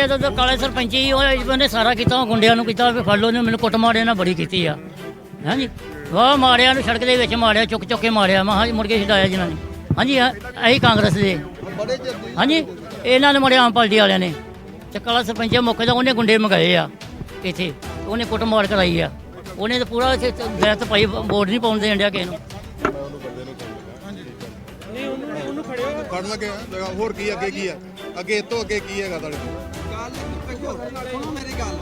ਸਾਡੇ ਤਾਂ ਤਾਂ ਕਾਲੇ ਸਰਪੰਚੀ ਉਹ ਉਹਨੇ ਸਾਰਾ ਕੀਤਾ ਉਹ ਗੁੰਡਿਆਂ ਨੂੰ ਕੀਤਾ ਵੀ ਫੜ ਨੇ ਮੈਨੂੰ ਕੁੱਟ ਮਾਰਿਆ ਨਾ ਬੜੀ ਕੀਤੀ ਆ। ਹਾਂਜੀ? ਵਾਹ ਮਾਰਿਆ ਨੂੰ ਸੜਕ ਦੇ ਵਿੱਚ ਮਾਰਿਆ ਚੁੱਕ ਚੁੱਕ ਕੇ ਮਾਰਿਆ ਮੈਂ ਹਾਂਜੀ ਮੁੜ ਕੇ ਛਡਾਇਆ ਜਿਨ੍ਹਾਂ ਨੇ ਹਾਂਜੀ ਆਹੀ ਕਾਂਗਰਸ ਦੇ। ਹਾਂਜੀ? ਇਹਨਾਂ ਨੇ ਮਾਰਿਆ ਆਮ ਪਾਰਟੀ ਵਾਲਿਆਂ ਨੇ। ਤੇ ਕਾਲਾ ਸਰਪੰਚ ਮੌਕੇ ਦਾ ਉਹਨੇ ਗੁੰਡੇ ਮੰਗਾਏ ਆ ਇੱਥੇ। ਉਹਨੇ ਕੁੱਟ ਮਾਰ ਕਰਾਈ ਆ। ਉਹਨੇ ਤਾਂ ਪੂਰਾ ਇੱਥੇ ਗੈਸ ਪਾਈ ਵੋਟ ਨਹੀਂ ਪਾਉਣ ਦੇਣ ਡਿਆ ਕਿਸੇ ਨੂੰ। ਫੜ ਲੱਗੇ ਆ ਜਗ੍ਹਾ ਹੋਰ ਕੀ ਅੱਗੇ ਕੀ ਆ? ਅੱਗੇ ਇਹ ਤੋਂ ਅੱਗੇ ਕੀ ਹੈਗਾ ਤੁਹਾਡੇ ਸੁਣੋ ਮੇਰੀ ਗੱਲ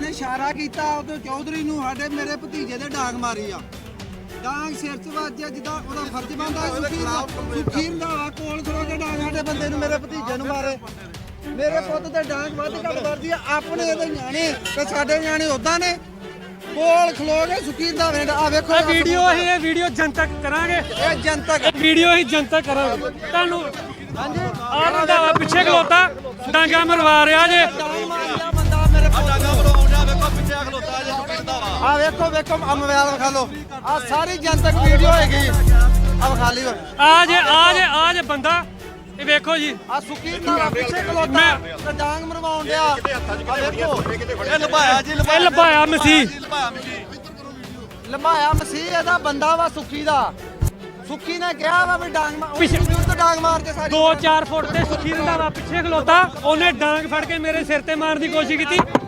ਨੇ ਇਸ਼ਾਰਾ ਕੀਤਾ ਉਦੋਂ ਚੌਧਰੀ ਨੂੰ ਸਾਡੇ ਮੇਰੇ ਭਤੀਜੇ ਦੇ ਡਾਂਗ ਮਾਰੀ ਆ। ਡਾਂਗ ਸਿਰ 'ਚ ਵੱਜਿਆ ਜਿੱਦਾਂ ਉਹਦਾ ਫਰਜ਼ ਬਣਦਾ ਸੁਖੀ ਸੁਖੀ ਰੰਧਾਵਾ ਕੋਲ ਖੜੋ ਕੇ ਡਾਂਗ ਸਾਡੇ ਬੰਦੇ ਨੂੰ ਮੇਰੇ ਭਤੀਜੇ ਨੂੰ ਮਾਰੇ। ਮੇਰੇ ਪੁੱਤ ਤੇ ਡਾਂਗ ਵੱਧ ਘੱਟ ਵੱਜਦੀ ਆ ਆਪਣੇ ਇਹਦੇ ਨਿਆਣੇ ਤੇ ਸਾਡੇ ਨਿਆਣੇ ਉਦਾਂ ਨੇ। ਕੋਲ ਖਲੋ ਕੇ ਸੁਖੀ ਰੰਧਾਵੇ ਆ ਵੇਖੋ ਇਹ ਵੀਡੀਓ ਅਸੀਂ ਇਹ ਵੀਡੀਓ ਜਨਤਕ ਕਰਾਂਗੇ। ਇਹ ਜਨਤਕ ਇਹ ਵੀਡੀਓ ਅਸੀਂ ਜਨਤਕ ਕਰਾਂਗੇ। ਤੁਹਾਨੂੰ ਹਾਂਜੀ। ਆਹ ਰੰਧਾਵਾ ਪਿੱਛੇ ਖਲੋਤਾ ਡਾਂਗਾ ਮਰਵਾ ਰਿਹਾ ਜੇ। ਡਾਂਗ ਬੰਦਾ ਆ ਵੇਖੋ ਵੇਖੋ ਆ ਮੋਬਾਈਲ ਵਿਖਾ ਲਓ। ਆ ਸਾਰੀ ਜਨਤਕ ਵੀਡੀਓ ਹੈਗੀ। ਆ ਵਿਖਾ ਲਈ ਆ ਜੇ ਆ ਜੇ ਆ ਜੇ ਬੰਦਾ ਇਹ ਵੇਖੋ ਜੀ। ਆ ਸੁੱਕੀ ਨਾ ਪਿੱਛੇ ਖਲੋਤਾ ਤੇ ਡਾਂਗ ਮਰਵਾਉਣ ਡਿਆ। ਆ ਵੇਖੋ ਇਹ ਲਭਾਇਆ ਜੀ ਇਹ ਲਭਾਇਆ ਮਸੀਹ। ਲਭਾਇਆ ਮਸੀਹ। ਇਹਦਾ ਬੰਦਾ ਵਾ ਸੁੱਕੀ ਦਾ। ਸੁੱਕੀ ਨੇ ਕਿਹਾ ਵਾ ਵੀ ਡਾਂਗ ਮਾਰ ਪਿੱਛੇ- ਤੇ ਡਾਂਗ ਮਾਰ ਕੇ ਸਾਰੀ 2-4 ਫੁੱਟ ਤੇ ਸੁੱਖੀ ਰੰਧਾਵਾ ਪਿੱਛੇ ਖਲੋਤਾ। ਉਹਨੇ ਡਾਂਗ ਫੜ ਕੇ ਮੇਰੇ ਸਿਰ ਤੇ ਮਾਰਨ ਦੀ ਕੋਸ਼ਿਸ਼ ਕੀਤੀ।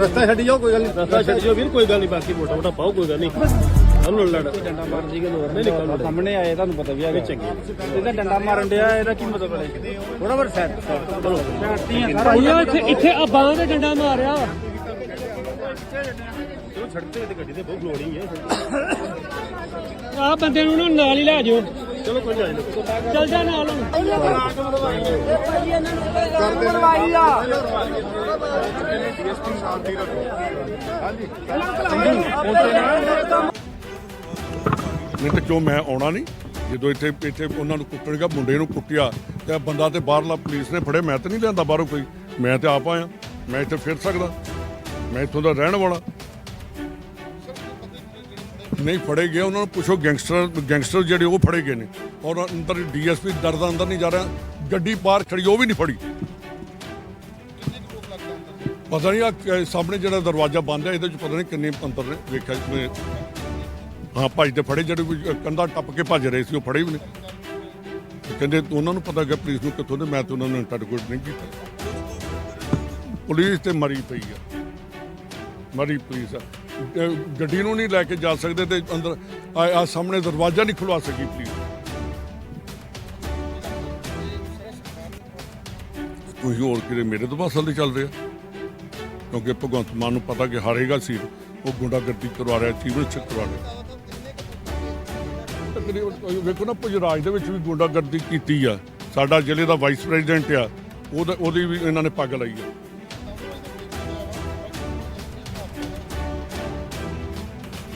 ਰਸਤਾ ਛੱਡੀ ਜਾਓ ਕੋਈ ਗੱਲ ਨਹੀਂ। ਰਸਤਾ ਛੱਡੀ ਜਾਓ ਵੀਰ ਕੋਈ ਗੱਲ ਨਹੀਂ ਬਾਕੀ ਮੋਟਾ ਮੋਟਾ ਪਾਓ ਕੋਈ ਗੱਲ ਨਹੀਂ। ਹਲੋ ਲੜ ਡੰਡਾ ਮਾਰ ਜੀ ਗੱਲ ਹੋਰ ਨਹੀਂ ਨਿਕਲ ਸਾਹਮਣੇ ਆਏ ਤੁਹਾਨੂੰ ਪਤਾ ਵੀ ਹੈਗਾ। ਚੰਗੇ। ਇਹਦਾ ਡੰਡਾ ਮਾਰਨ ਡਿਆ ਇਹਦਾ ਕੀ ਮਤਲਬ ਹੈ? ਥੋੜਾ ਬਰ ਸੈਟ ਚਲੋ। ਭਾਈਓ ਇੱਥੇ ਇੱਥੇ ਆ ਬਾਹਾਂ ਤੇ ਡੰਡਾ ਮਾਰਿਆ। ਚਲੋ ਛੱਡਦੇ ਤੇ ਗੱਡੀ ਤੇ ਬਹੁਤ ਲੋੜੀ ਹੈ ਆ ਬੰਦੇ ਨਾ ਨਾਲ ਹੀ ਲੈ ਜਾਓ। ਚਲੋ ਕੋਈ ਨਹੀਂ। ਚੱਲ ਜਾ ਨਾਲ। ਹੁਣ ਮਰਵਾਈ ਆ ਨਹੀਂ ਤੇ ਕਿਉਂ ਮੈਂ ਆਉਣਾ ਨਹੀਂ? ਜਦੋਂ ਇੱਥੇ ਇੱਥੇ ਉਹਨਾਂ ਨੂੰ ਕੁੱਟਣਗਾ ਮੁੰਡੇ ਨੂੰ ਕੁੱਟਿਆ, ਤੇ ਬੰਦਾ ਤੇ ਬਾਹਰਲਾ ਪੁਲਿਸ ਨੇ ਫੜੇ ਮੈਂ ਤਾਂ ਨਹੀਂ ਲਿਆਂਦਾ ਬਾਹਰੋਂ ਕੋਈ। ਮੈਂ ਤੇ ਆਪ ਆਇਆ। ਮੈਂ ਇੱਥੇ ਫਿਰ ਸਕਦਾ। ਮੈਂ ਇੱਥੋਂ ਦਾ ਰਹਿਣ ਵਾਲਾ। ਨਹੀਂ ਫੜੇ ਗਏ, ਉਹਨਾਂ ਨੂੰ ਪੁੱਛੋ ਗੈਂਗਸਟਰ ਗੈਂਗਸਟਰ ਜਿਹੜੇ ਉਹ ਫੜੇ ਗਏ ਨੇ। ਔਰ ਅੰਦਰ ਡੀਐਸਪੀ ਦਰਦਾ ਅੰਦਰ ਨਹੀਂ ਜਾ ਰਿਹਾ, ਗੱਡੀ ਬਾਹਰ ਖੜੀ, ਉਹ ਵੀ ਨਹੀਂ ਫੜੀ। ਪਤਾ ਨਹੀਂ ਆ ਸਾਹਮਣੇ ਜਿਹੜਾ ਦਰਵਾਜ਼ਾ ਬੰਦ ਹੈ, ਇਹਦੇ ਚ ਪਤਾ ਨਹੀਂ ਕਿੰਨੇ ਅੰਦਰ ਨੇ, ਵੇਖਿਆ ਮੈਂ ਹਾਂ ਭੱਜਦੇ ਫੜੇ, ਜਿਹੜੇ ਕੋਈ ਕੰਧਾ ਟੱਪ ਕੇ ਭੱਜ ਰਹੇ ਸੀ, ਉਹ ਫੜੇ ਵੀ ਨੇ। ਕਹਿੰਦੇ ਉਹਨਾਂ ਨੂੰ ਪਤਾ ਕਿ ਪੁਲਿਸ ਨੂੰ ਕਿੱਥੋਂ ਦੇ, ਮੈਂ ਤੇ ਉਹਨਾਂ ਨੂੰ ਇੰਟਰਗੇਟ ਨਹੀਂ ਕੀਤਾ। ਪੁਲਿਸ ਤੇ ਮਰੀ ਪਈ ਆ। ਮਰੀ ਪੁਲਿਸ ਆ। ਗੱਡੀ ਨੂੰ ਨਹੀਂ ਲੈ ਕੇ ਜਾ ਸਕਦੇ ਤੇ ਅੰਦਰ ਆ ਸਾਹਮਣੇ ਦਰਵਾਜ਼ਾ ਨਹੀਂ ਖੁਲਵਾ ਸਕੀ ਪੁਲਿਸ ਕੋਈ ਹੋਰ ਕਿਤੇ ਮੇਰੇ ਤੋਂ ਪਾਸਲ ਦੇ ਚੱਲ ਰਿਹਾ ਕਿਉਂਕਿ ਭਗਵੰਤ ਮਾਨ ਨੂੰ ਪਤਾ ਕਿ ਹਾਰੇਗਾ ਸੀ ਉਹ ਗੁੰਡਾਗਰਦੀ ਕਰਵਾ ਰਿਹਾ ਚੀਵਨ ਚ ਕਰਵਾ ਰਿਹਾ। ਤਕਰੀਬਨ ਵੇਖੋ ਨਾ, ਪੁਜਰਾਜ ਦੇ ਵਿੱਚ ਵੀ ਗੁੰਡਾਗਰਦੀ ਕੀਤੀ ਆ। ਸਾਡਾ ਜ਼ਿਲ੍ਹੇ ਦਾ ਵਾਈਸ ਪ੍ਰੈਜ਼ੀਡੈਂਟ ਆ। ਉਹਦਾ ਉਹਦੀ ਵੀ ਇਹਨਾਂ ਨੇ ਪੱਗ ਲਾਈ ਆ।